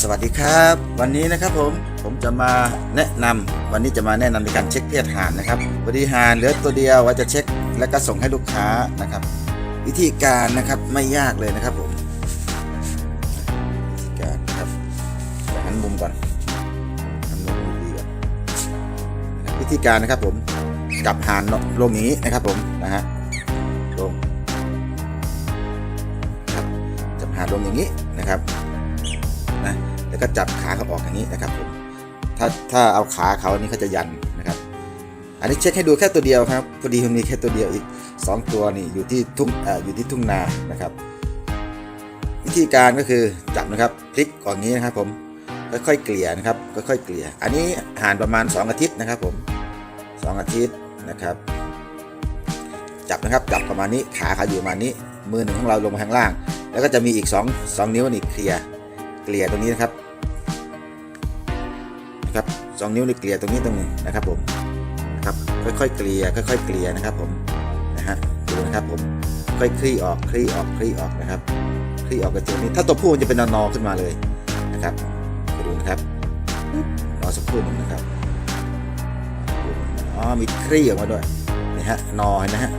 สวัสดีครับ วันนี้นะครับผมผมจะมาแนะนำวันนี้จะมาแนะนำในการเช็คเพศห่านนะครับพอดีห่านเหลือตัวเดียวว่าจะเช็ค แล้วก็ส่งให้ลูกค้านะครับ วิธีการนะครับไม่ยากเลยนะครับผมวิธีการครับหันมุมก่อนหันมุมดีก่อนวิธีการนะครับผมจับห่านลงอย่างนี้นะครับผมนะฮะลงครับจับห่านลงอย่างนี้นะครับ นะแล้วก็จับขาเขาออกอย่างนี้นะครับผมถ้าถ้าเอาขาเขาอันนี้เขาจะยันนะครับ อันนี้เช็คให้ดูแค่ตัวเดียวครับพอดีมันมีแค่ตัวเดียวอีก 2 ตัวนี่อยู่ที่ทุ่งอ่ออยู่ที่ทุ่งนานะครับ วิธีการก็คือจับนะครับพลิกกอย่างนี้นะครับผมค่อยๆเกลี่ยนะครับค่อยๆเกลี่ย อันนี้ห่านประมาณ 2 อาทิตย์นะครับ ผม 2 อาทิตย์นะครับ จับนะครับจับประมาณนี้ขาเขาอยู่ประมาณนี้มือหนึ่งของเราลงมาข้างล่าง แล้วก็จะมีอีก 2 2 นิ้วนี่เคลียร์ เกลี่ยตรงนี้นะครับนะครับสองนิ้วนี่เกลี่ยตรงนี้ตรงนี้นะครับผมนะครับค่อยๆเกลี่ยค่อยๆเกลี่ยนะครับผมนะฮะดูนะครับผมค่อยคลี่ออกคลี่ออกคลี่ออกนะครับคลี่ออกกระจุกนี้ถ้าตัวผู้มันจะเป็นนอๆขึ้นมาเลยนะครับดูนะครับรอสักครู่หนึ่งนะครับอ๋อมีคลี่ออกมาด้วยนี่ฮะนอเห็นไหมฮะ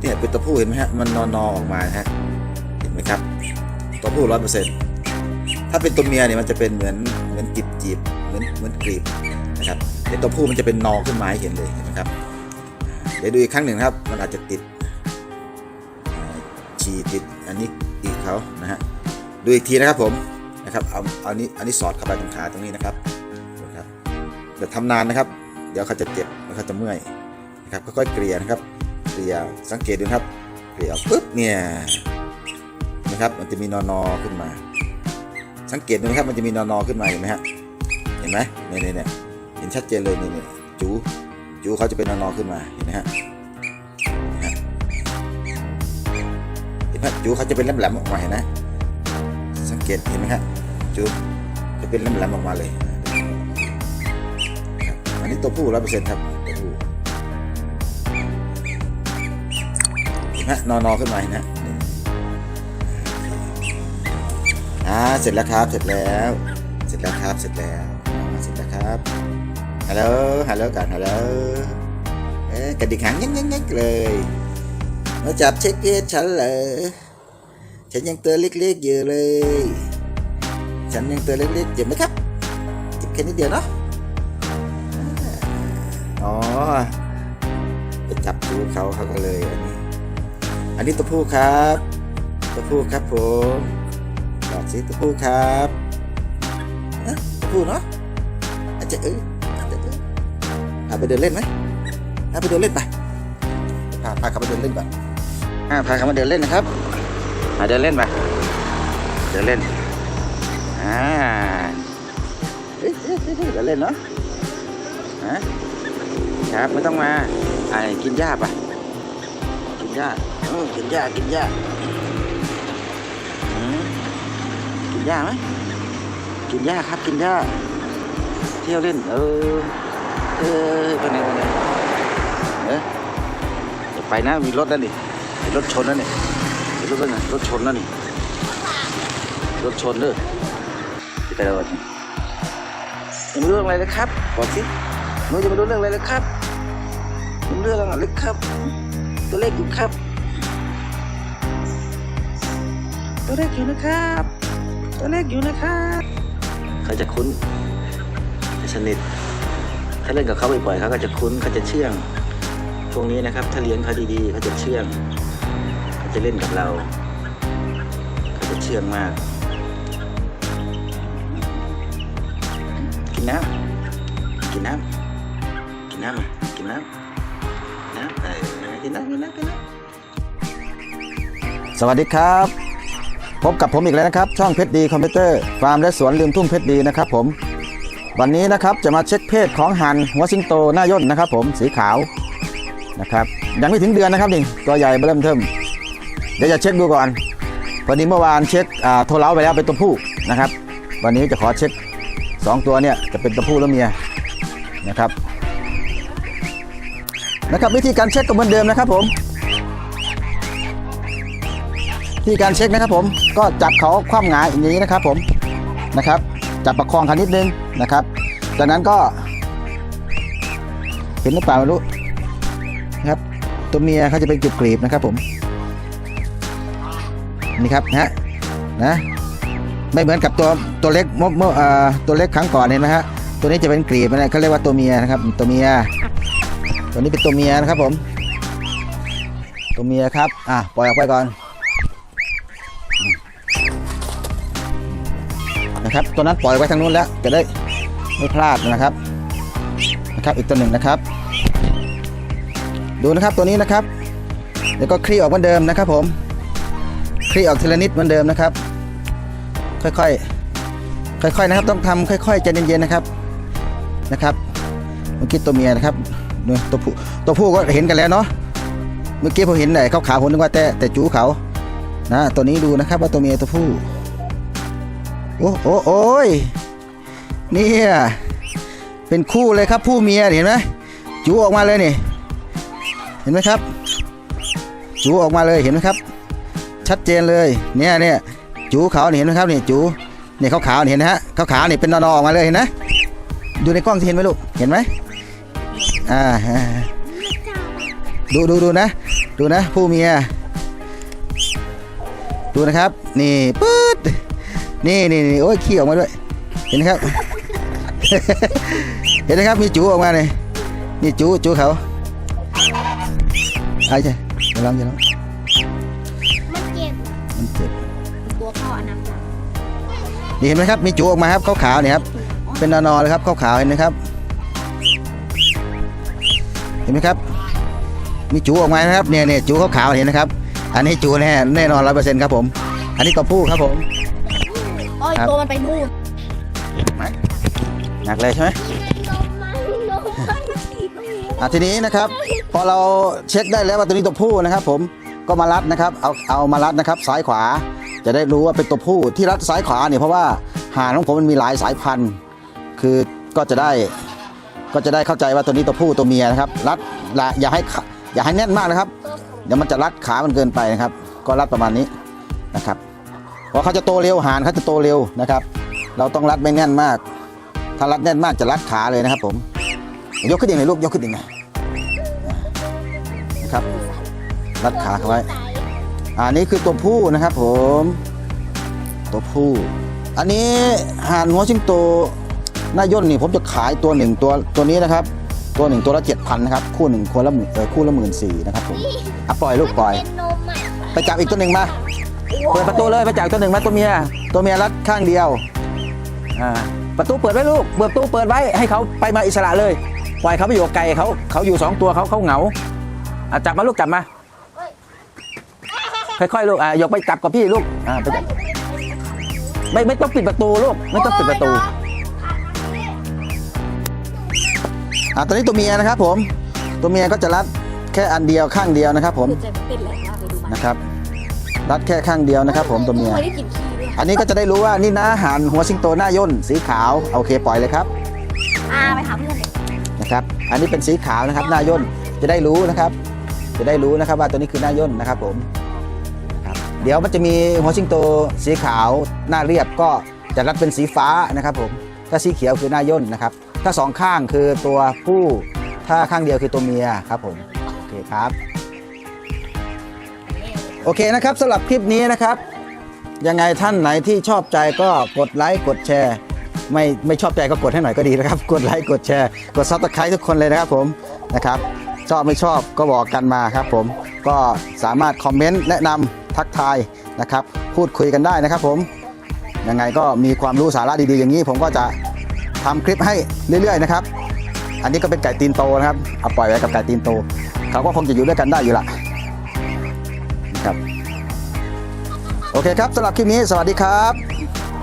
เนี่ยเป็นตัวผู้เห็นไหมฮะมันนอนๆออกมานะฮะเห็นไหมครับตัวผู้ร้อยเปอร์เซ็นต์ ถ้าเป็นตัวเมียเนี่ยมันจะเป็นเหมือนเหมือนจีบจีบเหมือนเหมือนกรีบนะครับแต่ตัวผู้มันจะเป็นนอขึ้นมาให้เห็นเลยนไหมครับ เดี๋ยวดูอีกครั้งหนึ่งนะครับ มันอาจจะติดฉี่ติดอันนี้อีกเขานะฮะดูอีกทีนะครับผมนะครับเอาเอานี้อันนี้สอดเข้าไปตรงขาตรงนี้นะครับนะครับเดี๋ยวทำนานนะครับ เดี๋ยวเขาจะเจ็บแล้วเขาจะเมื่อยนะครับค่อยๆเกลี่ยนะครับเกลี่ยสังเกตดูครับเกลี่ยปุ๊บเนี่ยนะครับมันจะมีนอนๆขึ้นมา สังเกตดูนะครับมันจะมีนอนอขึ้นมาเห็นไหมฮะเห็นไหมเนี่ยเนี่ยเนี่ยเห็นชัดเจนเลยนี่เนี่ยจูจูเขาจะเป็นนอนอขึ้นมาเห็นไหมฮะเห็นไหมจูเขาจะเป็นแหลมๆออกมาเห็นไหมสังเกตเห็นไหมฮะจูจะเป็นแหลมๆออกมาเลยอันนี้ตัวผู้ร้อยเปอร์เซ็นต์ครับตัวผู้เห็นไหมนอนอขึ้นมาเห็นไหม อ่าเสร็จแล้วครับ เสร็จแล้ว เสร็จแล้วครับ เสร็จแล้ว เสร็จแล้วครับ ฮัลโหล ฮัลโหลกันฮัลโหลเอ๊ะกระดิกหางยักยักยักเลยมาจับเช็คเพศฉันเหรอฉันยังตัวเล็กๆอยู่เลย ฉันยังตัวเล็กๆอยู่ไหมครับจิบแค่นิดเดียวเนาะ อ๋อ ไปจับดูเขาเขาก็เลยอันนี้ อันนี้ตัวผู้ครับ ตัวผู้ครับผม บอกสิตัวผู้ครับนะตัวผู้เนาะอาจจะเอออาจจะเออพาไปเดินเล่นไหมพาไปเดินเล่นไปพาพาเขาไปเดินเล่นก่อนอ่าพาเขามาเดินเล่นนะครับมาเดินเล่นไปเดินเล่นอ่าเฮ้ยเฮ้ยเฮ้ยเฮ้ยเดินเล่นเนาะฮะครับไม่ต้องมาอ่ากินหญ้าปะกินหญ้าเออกินหญ้ากินหญ้า นหญ้าไหมกินหญ้าครับกินหญ้าเที่ยวเล่น เออ เออไปไหนไปไหนเอออย่าไปนะมีรถนั่นนี่รถชนนั่นนี่รถนั่นรถชนนั่นนี่รถชนเด้อที่ไปแล้วนี่ยังไม่รู้เรื่องอะไรเลยครับบอกสิหนูยังไม่รู้เรื่องอะไรเลยครับยังเรื่องอะไรเลยครับ ตัวเลขอยู่ครับ ตัวเลขอยู่นะครับ ตัวเลขอยู่นะครับเขาจะคุ้นจะสนิท ถ้าเล่นกับเขาบ่อยๆเขาก็จะคุ้นเขาจะเชื่องพวกนี้นะครับ ถ้าเลี้ยงเขาดีๆเขาจะเชื่องเขาจะเล่นกับเราเขาจะเชื่องมาก กินน้ำกินน้ำกินน้ำกินน้ำน้ำออกินน้ำกินน้ำกินน้ำสวัสดีครับ พบกับผมอีกแล้วนะครับ ช่องเพชรดีคอมพิวเตอร์ฟาร์มและสวนลืมทุ่งเพชรดีนะครับผม วันนี้นะครับจะมาเช็คเพศของหันหัวสิงโตหน้าย่นนะครับ ผมสีขาวนะครับยังไม่ถึงเดือนนะครับนี่ตัวใหญ่เริ่มเทิมเดี๋ยวจะเช็คดูก่อนพอดีเมื่อวานเช็คโทรเล้าไปแล้วเป็นตัวผู้นะครับ วันนี้จะขอเช็คสองตัวเนี่ยจะเป็นตัวผู้แล้วเมียนะครับนะครับวิธีการเช็คก็เหมือนเดิมนะครับผม ที่การเช็คนะครับผมก็จับเขาคว่ำหงายอย่างนี้นะครับผมนะครับ จับประคองคันนิดนึงนะครับ จากนั้นก็ เห็นหรือเปล่าไม่รู้นะครับ ตัวเมียเขาจะเป็นกลีบกรีบนะครับผมนี่ครับนะนะไม่เหมือนกับตัวตัวเล็กเมื่อเมื่อตัวเล็กครั้งก่อนเห็นไหมฮะตัวนี้จะเป็นกรีบนะเขาเรียกว่าตัวเมียนะครับ ตัวเมีย ตัวนี้เป็นตัวเมียนะครับผม ตัวเมียครับอะปล่อยออกไปก่อน นะครับ ตัวนั้นปล่อยไว้ทางนู้นแล้วจะได้ไม่พลาดนะครับนะครับ อีกตัวหนึ่งนะครับ ดูนะครับตัวนี้นะครับแล้วก็คลี่ออกเหมือนเดิมนะครับ ผมคลี่ออกทีละนิดเหมือนเดิมนะครับ ค่อยๆค่อยๆนะครับ ต้องทำค่อยๆใจเย็นๆนะครับนะครับเมื่อกี้ตัวเมียนะครับดูตัวผู้ตัวผู้ก็เห็นกันแล้วเนาะเมื่อกี้ผมเห็นไหนเขาขาวผมนึกว่าแต่แต่จูเขานะตัวนี้ดูนะครับว่าตัวเมียตัวผู้ โอ้โอ้โอ้ยเนี่ยเป็นคู่เลยครับผู้เมียเห็นไหมจูออกมาเลยนี่ เห็นไหมครับ จูออกมาเลยเห็นไหมครับ ชัดเจนเลยเนี่ยเนี่ยจูเขาเนี่ยเห็นไหมครับเนี่ยจูเนี่ยขาวๆนี่เห็นนะฮะขาวๆนี่ยเป็นนอนๆออกมาเลยเห็นไหมดูในกล้องเห็นไหมลูกเห็นไหมอ่าดูดูดูนะ ดูนะ ผู้เมีย ดูนะครับ นี่ปื๊ นี่นี่นี่โอ้ยขี้ออกมาด้วย เห็นไหมครับ เห็นไหมครับมีจูออกมาเลยนี่จูจูเขาไอ้ใช่อย่าลองอย่าลองมันเจ็บมันเจ็บตัวพ่ออันนั้นจ้ะนี่เห็นไหมครับมีจูออกมาครับขาวๆเนี่ยครับเป็นนอนๆเลยครับขาวๆเห็นไหมครับ เห็นไหมครับ มีจูออกมานะครับเนี่ยเนี่ยจูขาวๆเห็นนะครับ อันนี้จูแน่แน่นอนร้อยเปอร์เซ็นต์ครับผม อันนี้ตัวผู้ครับผม โอ้ยครับ ตัวมันไปนู่นหนักเลยใช่ไหมลมมันลมมันถีบมันอะทีนี้นะครับ พอเราเช็คได้แล้วว่าตัวนี้ตัวผู้นะครับ ผมก็มารัดนะครับ เอาเอามารัดนะครับ ซ้ายขวาจะได้รู้ว่าเป็นตัวผู้ที่รัดซ้ายขวาเนี่ยเพราะว่าห่านของผมมันมีหลายสายพันธุ์ คือก็จะได้ก็จะได้เข้าใจว่าตัวนี้ตัวผู้ตัวเมียนะครับ รัดละอย่าให้ขาอย่าให้แน่นมากนะครับ เดี๋ยวมันจะรัดขามันเกินไปนะครับ ก็รัดประมาณนี้นะครับ เพราะเขาจะโตเร็วหานเขาจะโตเร็วนะครับ เราต้องรัดไม่แน่นมาก ถ้ารัดแน่นมากจะรัดขาเลยนะครับ ผม ยกขึ้นอีกหน่อยลูกยกขึ้นอีกหน่อยนะครับ รัดขาเขาไว้อันนี้คือตัวผู้นะครับ ผม ตัวผู้ อันนี้ห่านหัวชิงโตหน้าย่นนี่ผมจะขายตัวหนึ่งตัวตัวนี้นะครับ ตัวหนึ่งตัวละเจ็ดพันนะครับ คู่หนึ่งคนละหมื่นเออคู่ละหมื่นสี่นะครับผมอะปล่อยลูกปล่อยเป็นนมอะไปจับอีกตัวหนึ่งมา เปิดประตูเลยไปจับตัวหนึ่งมาตัวเมีย ตัวเมียรัดข้างเดียวอ่าประตูเปิดไว้ลูกเปิดประตูเปิดไว้ให้เขาไปมาอิสระเลยปล่อยเขาไปอยู่กับไก่เขาเขาอยู่สองตัวเขาเขาเหงาอะจับมาลูกจับมาค่อยๆลูกอะยกไปจับกับพี่ลูกอ่าไปจับไม่ไม่ต้องปิดประตูลูกไม่ต้องปิดประตูอะตัวนี้ตัวเมียนะครับผม ตัวเมียก็จะรัดแค่อันเดียวข้างเดียวนะครับผมคือจะเป็นอะไรนะไปดูมันนะครับ รัดแค่ข้างเดียวนะครับ ผมตัวเมียเคยได้กินขี้ด้วยอันนี้ก็จะได้รู้ว่านี่นะหานหัวสิงโตหน้าย่นสีขาวโอเคปล่อยเลยครับอ่าไปหาเพื่อนเลยนะครับ อันนี้เป็นสีขาวนะครับหน้าย่นจะได้รู้นะครับ จะได้รู้นะครับว่าตัวนี้คือหน้าย่นนะครับผมครับเดี๋ยวมันจะมีหัวสิงโตสีขาวหน้าเรียบก็จะรัดเป็นสีฟ้านะครับ ผมถ้าสีเขียวคือหน้าย่นนะครับ ถ้าสองข้างคือตัวผู้ถ้าข้างเดียวคือตัวเมียครับผมโอเคครับโอเคนะครับสำหรับคลิปนี้นะครับ ยังไงท่านไหนที่ชอบใจก็กดไลค์กดแชร์ ไม่ไม่ชอบใจก็กดให้หน่อยก็ดีนะครับ กดไลค์กดแชร์ กดซับสไครต์ทุกคนเลยนะครับผมนะครับ ชอบไม่ชอบก็บอกกันมาครับ ผมก็สามารถคอมเมนต์แนะนำทักทายนะครับ พูดคุยกันได้นะครับ ผมยังไงก็มีความรู้สาระดีๆอย่างนี้ ผมก็จะทำคลิปให้เรื่อย ๆ นะครับ อันนี้ก็เป็นไก่ตีนโตนะครับเอาปล่อยไว้กับไก่ตีนโตเขาก็คงจะอยู่ด้วยกันได้อยู่ละ โอเคครับสำหรับคลิปนี้สวัสดีครับ